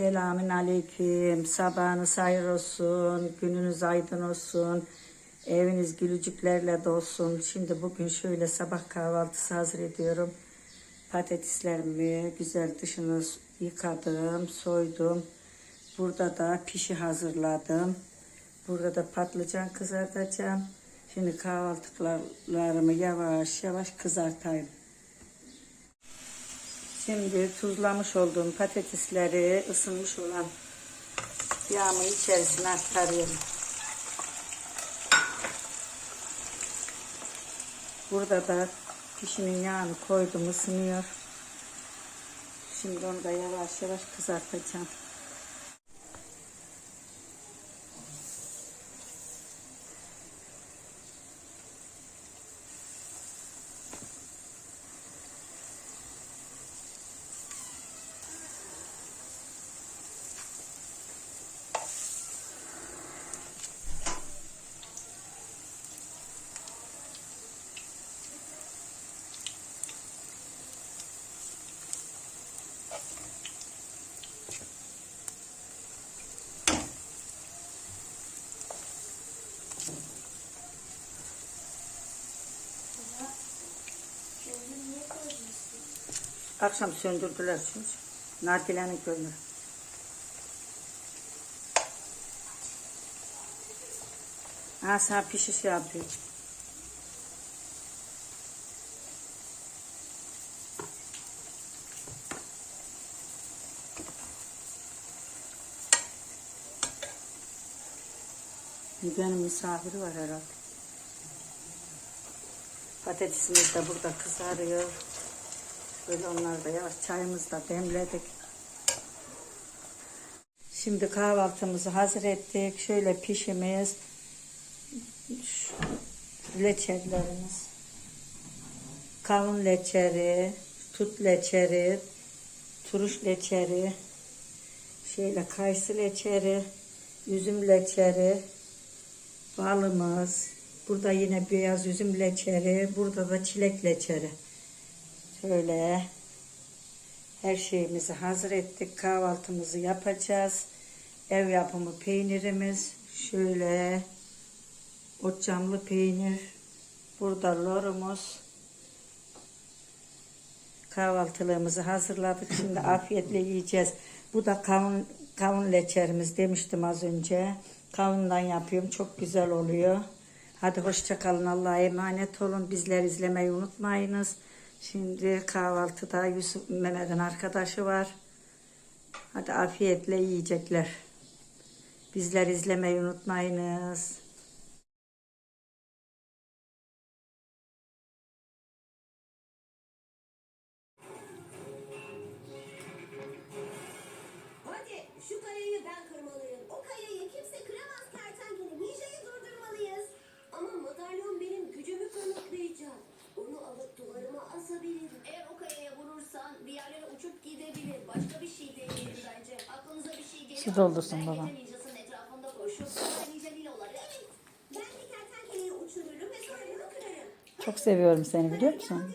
Selamün aleyküm. Sabahınız hayır olsun. Gününüz aydın olsun. Eviniz gülücüklerle dolsun. Şimdi bugün şöyle sabah kahvaltısı hazır ediyorum. Patateslerimi güzel dışını yıkadım, soydum. Burada da pişi hazırladım. Burada da patlıcan kızartacağım. Şimdi kahvaltılarımı yavaş yavaş kızartayım. Şimdi tuzlamış olduğum patatesleri ısınmış olan yağımın içerisine aktarıyorum. Burada da pişinin yağını koydum ısınıyor. Şimdi onu da yavaş yavaş kızartacağım. Akşam söndürdüler çünkü. Nadile'nin gönlü. Ha sen pişiş yapıyor. Benim misafiri var herhalde. Patatesimiz de burada kızarıyor. Böyle onlar da yavaş çayımızı da demledik. Şimdi kahvaltımızı hazır ettik. Şöyle pişimiz. Şu leçerlerimiz. Kavun leçeri, tut leçeri, turuş leçeri, şeyle kayısı leçeri, üzüm leçeri, balımız. Burada yine beyaz üzüm leçeri, burada da çilek leçeri. Şöyle her şeyimizi hazır ettik. Kahvaltımızı yapacağız. Ev yapımı peynirimiz. Şöyle otçamlı peynir. Burada lorumuz. Kahvaltılığımızı hazırladık. Şimdi afiyetle yiyeceğiz. Bu da kavun, kavun leçerimiz demiştim az önce. Kavundan yapıyorum. Çok güzel oluyor. Hadi hoşça kalın. Allah'a emanet olun. Bizleri izlemeyi unutmayınız. Şimdi kahvaltıda Yusuf Mehmet'in arkadaşı var. Hadi afiyetle yiyecekler. Bizler izlemeyi unutmayınız. Hadi şu kayayı ben kırmalıyım. O kayayı kimse kıramaz kertenkele. Ninja'yı durdurmalıyız. Ama madalyon benim gücümü kanıtlayacak. Onu alıp duvarıma asabilirim. Eğer o kayaya vurursan bir yerlere uçup gidebilir. Başka bir şey deneyelim bence. Aklınıza bir şey geliyor. Su doldursun Ben baba. gece ninjasının etrafında koşup ninja niloları. Evet. Ben de kertenkeleyi uçururum ve sonra onu kırarım. Çok seviyorum seni biliyor musun?